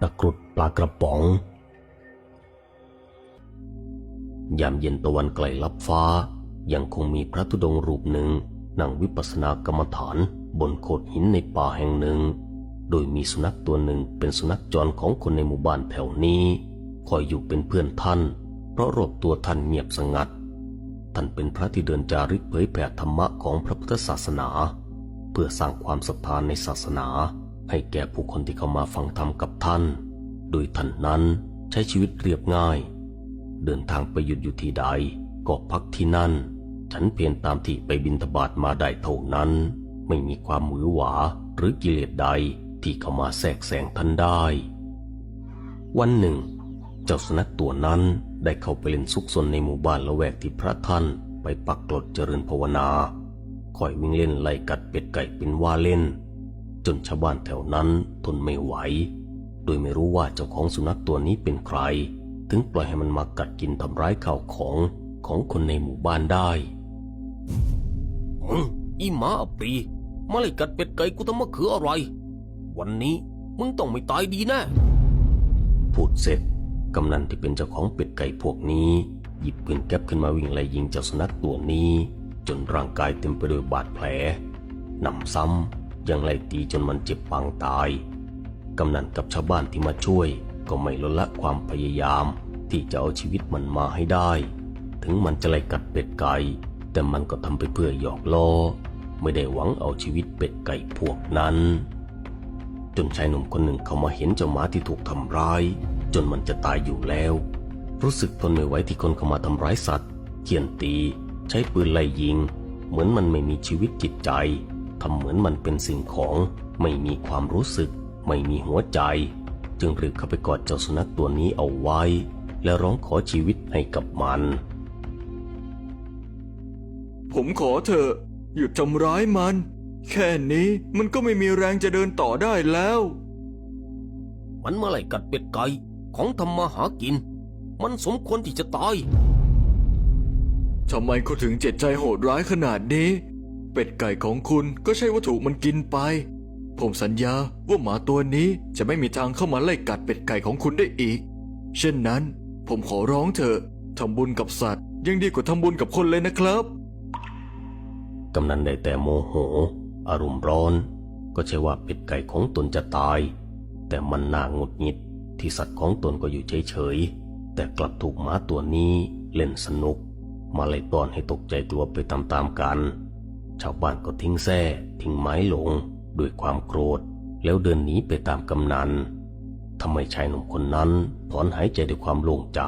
ตะกรุดปลากระป๋อง ยามเย็นตะวันไกลลับฟ้า ยังคงมีพระธุดงค์รูปหนึ่งนั่งวิปัสสนากรรมฐานบนโขดหินในป่าแห่งหนึ่ง โดยมีสุนัขตัวหนึ่งเป็นสุนัขจรของคนในหมู่บ้านแถวนี้ คอยอยู่เป็นเพื่อนท่าน เพราะรอบตัวท่านเงียบสงัด ท่านเป็นพระที่เดินจาริกเผยแผ่ธรรมะของพระพุทธศาสนา เพื่อสร้างความศรัทธานในศาสนา ให้แก่ผู้คนที่เข้ามาฟังธรรมกับท่าน โดยท่านนั้นใช้ชีวิตเรียบง่าย เดินทางไปหยุดอยู่ที่ใดก็พักที่นั่น ฉันเพียงตามที่ไปบินทบาทมาได้เท่านั้น ไม่มีความมือหวาหรือกิเลสใดที่เข้ามาแทรกแซงท่านได้ วันหนึ่ง เจ้าสุนัขตัวนั้นได้เข้าไปเล่นซุกซนในหมู่บ้านละแวกที่พระท่านไปปักกลดเจริญภาวนาคอยวิ่งเล่นไล่กัดเป็ดไก่เป็นว่าเล่น จนชาวบ้านแถวนั้นทนไม่ไหว โดยไม่รู้ว่าเจ้าของสุนัขตัวนี้เป็นใคร ถึงปล่อยให้มันมากัดกินทำร้ายข้าวของของคนในหมู่บ้านได้มึงอีหมาอัปรีมาไล่กัดเป็ดไก่กูทำมะเขืออะไร วันนี้มึงต้องไม่ตายดีแน่พูดเสร็จกำนันที่เป็นเจ้าของเป็ดไก่พวกนี้ หยิบปืนแก๊ปขึ้นมาวิ่งไล่ยิงเจ้าสุนัขตัวนี้ จนร่างกายเต็มไปด้วยบาดแผลหนำซ้ำ ยังไล่ตีจนมันเจ็บปางตาย กำนันกับชาวบ้านที่มาช่วย ก็ไม่ลดละความพยายาม ที่จะเอาชีวิตมันมาให้ได้ ถึงมันจะไล่กัดเป็ดไก่ แต่มันก็ทำไปเพื่อหยอกล้อ ไม่ได้หวังเอาชีวิตเป็ดไก่พวกนั้น จนชายหนุ่มคนหนึ่งเขามาเห็นเจ้าหมาที่ถูกทำร้าย จนมันจะตายอยู่แล้ว รู้สึกทนไม่ไหวที่คนเข้ามาทำร้ายสัตว์เขี่ยนตี ใช้ปืนไล่ยิง เหมือนมันไม่มีชีวิตจิตใจ ทำเหมือนมันเป็นสิ่งของไม่มีความรู้สึก ไม่มีหัวใจ จึงรีบเข้าไปกอดเจ้าสุนัขตัวนี้เอาไว้ และร้องขอชีวิตให้กับมัน ผมขอเถอะหยุดทำร้ายมัน แค่นี้มันก็ไม่มีแรงจะเดินต่อได้แล้ว มันมาไล่กัดเป็ดไก่ของทำมาหากิน มันสมควรที่จะตายทำไมเขาถึงเจ็ดใจโหดร้ายขนาดนี้ เป็ดไก่ของคุณก็ใช่วัตถุมันกินไป ผมสัญญาว่าหมาตัวนี้จะไม่มีทางเข้ามาไล่กัดเป็ดไก่ของคุณได้อีก เช่นนั้น ผมขอร้องเถอะทำบุญกับสัตว์ ยังดีกว่าทำบุญกับคนเลยนะครับกำนันได้แต่โมโห อารมณ์ร้อน ก็ใช่ว่าเป็ดไก่ของตนจะตาย แต่มันน่าหงุดหงิดที่สัตว์ของตนก็อยู่เฉยๆแต่กลับถูกหมาตัวนี้เล่นสนุก มาไล่ต้อนให้ตกใจกลัวไปตามๆกัน ชาวบ้านก็ทิ้งแส้ทิ้งไม้ลงด้วยความโกรธ แล้วเดินหนีไปตามกำนันทำไมชายหนุ่มคนนั้นถอนหายใจด้วยความโล่งใจ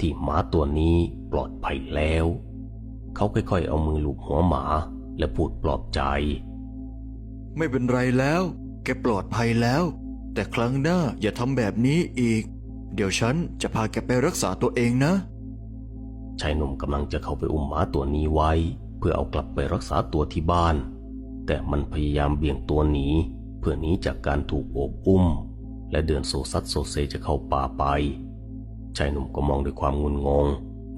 ที่หมาตัวนี้ปลอดภัยแล้ว เขาค่อยๆ เอามือลูบหัวหมาและพูดปลอบใจ ไม่เป็นไรแล้ว แกปลอดภัยแล้ว แต่ครั้งหน้าอย่าทำแบบนี้อีก เดี๋ยวฉันจะพาแกไปรักษาตัวเองนะชายหนุ่มกำลังจะเข้าไปอุ้มหมาตัวนี้ไว้เพื่อเอากลับไปรักษาตัวที่บ้าน แต่มันพยายามเบี่ยงตัวหนีเพื่อหนีจากการถูกโอบอุ้ม และเดินโซซัดโซเซจะเข้าป่าไป ชายหนุ่มก็มองด้วยความงุนงง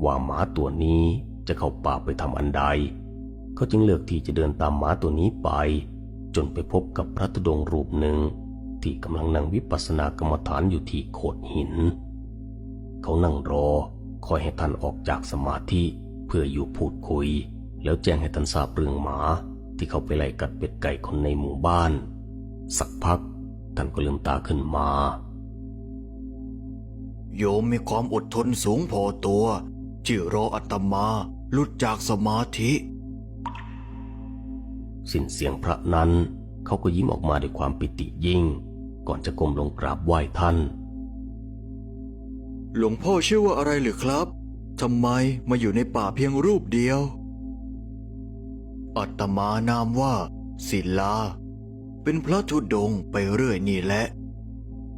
ว่าหมาตัวนี้จะเข้าป่าไปทำอันใด เขาจึงเลือกที่จะเดินตามหมาตัวนี้ไป จนไปพบกับพระธุดงรูปหนึ่ง ที่กำลังนั่งวิปัสสนากรรมฐานอยู่ที่โขดหิน เขานั่งรอคอยให้ท่านออกจากสมาธิเพื่ออยู่พูดคุย แล้วแจ้งให้ท่านทราบเรื่องหมาที่เขาไปไล่กัดเป็ดไก่คนในหมู่บ้าน สักพักท่านก็ลืมตาขึ้นมา โยมมีความอดทนสูงพอตัวที่รออัตมาหลุดจากสมาธิ สิ้นเสียงพระนั้น เขาก็ยิ้มออกมาด้วยความปิติยิ่ง ก่อนจะก้มลงกราบไหว้ท่าน หลวงพ่อชื่อว่าอะไรหรือครับทำไมมาอยู่ในป่าเพียงรูปเดียว อัตมานามว่า ศิลา เป็นพระธุดงค์ไปเรื่อยนี่แหละ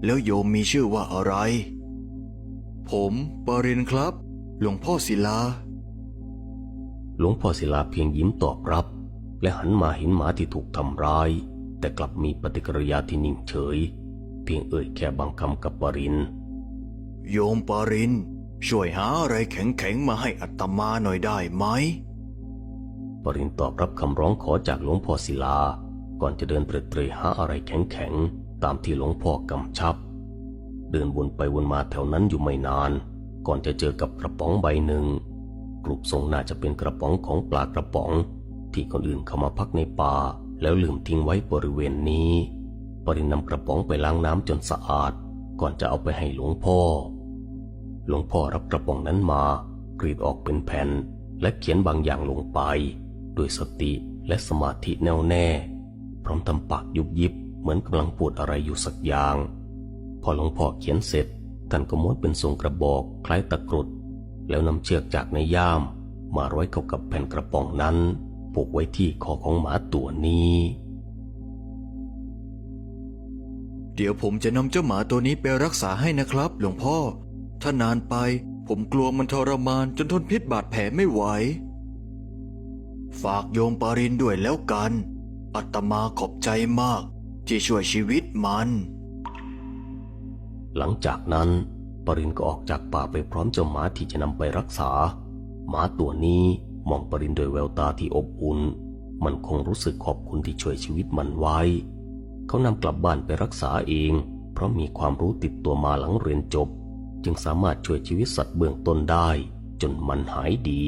แล้วโยมมีชื่อว่าอะไร ผมปรินครับ หลวงพ่อศิลา หลวงพ่อศิลาเพียงยิ้มตอบรับ และหันมาเห็นหมาที่ถูกทำร้าย แต่กลับมีปฏิกิริยาที่นิ่งเฉย เพียงเอ่ยแค่บางคำกับปรินโยมปรินช่วยหาอะไรแข็งๆมาให้อัตมาหน่อยได้ไหมป รินตอบรับคำร้องขอจากหลวงพ่อศิลา ก่อนจะเดินเตร่ๆหาอะไรแข็งๆ ตามที่หลวงพ่อกำชับ เดินวนไปวนมาแถวนั้นอยู่ไม่นาน ก่อนจะเจอกับกระป๋องใบหนึ่งรูปทรงน่าจะเป็นกระป๋องของปลากระป๋อง ที่คนอื่นเข้ามาพักในป่า แล้วลืมทิ้งไว้บริเวณนี้ ปรินนำกระป๋องไปล้างน้ำจนสะอาด ก่อนจะเอาไปให้หลวงพ่อ หลวงพ่อรับกระป๋องนั้นมากรีดออกเป็นแผ่น และเขียนบางอย่างลงไป ด้วยสติและสมาธิแน่วแน่ พร้อมทำปากยุบยิบเหมือนกำลังพูดอะไรอยู่สักอย่าง พอหลวงพ่อเขียนเสร็จท่านก็ม้วนเป็นทรงกระบอกคล้ายตะกรุด แล้วนำเชือกจากในย่าม มาร้อยเข้ากับแผ่นกระป๋องนั้นผูกไว้ที่คอของหมาตัวนี้ เดี๋ยวผมจะนำเจ้าหมาตัวนี้ไปรักษาให้นะครับ หลวงพ่อ ถ้านานไปผมกลัวมันทรมานจนทนพิษบาดแผลไม่ไหว ฝากโยมปรินด้วยแล้วกัน อัตมาขอบใจมาก ที่ช่วยชีวิตมัน หลังจากนั้นปรินก็ออกจากป่าไปพร้อมเจ้าหมาที่จะนำไปรักษา หมาตัวนี้มองปรินโดวยแววตาที่อบอุ่น มันคงรู้สึกขอบคุณที่ช่วยชีวิตมันไว้ เขานำกลับบ้านไปรักษาเอง เพราะมีความรู้ติดตัวมาหลังเรียนจบ จึงสามารถช่วยชีวิตสัตว์เบื้องต้นได้ จนมันหายดี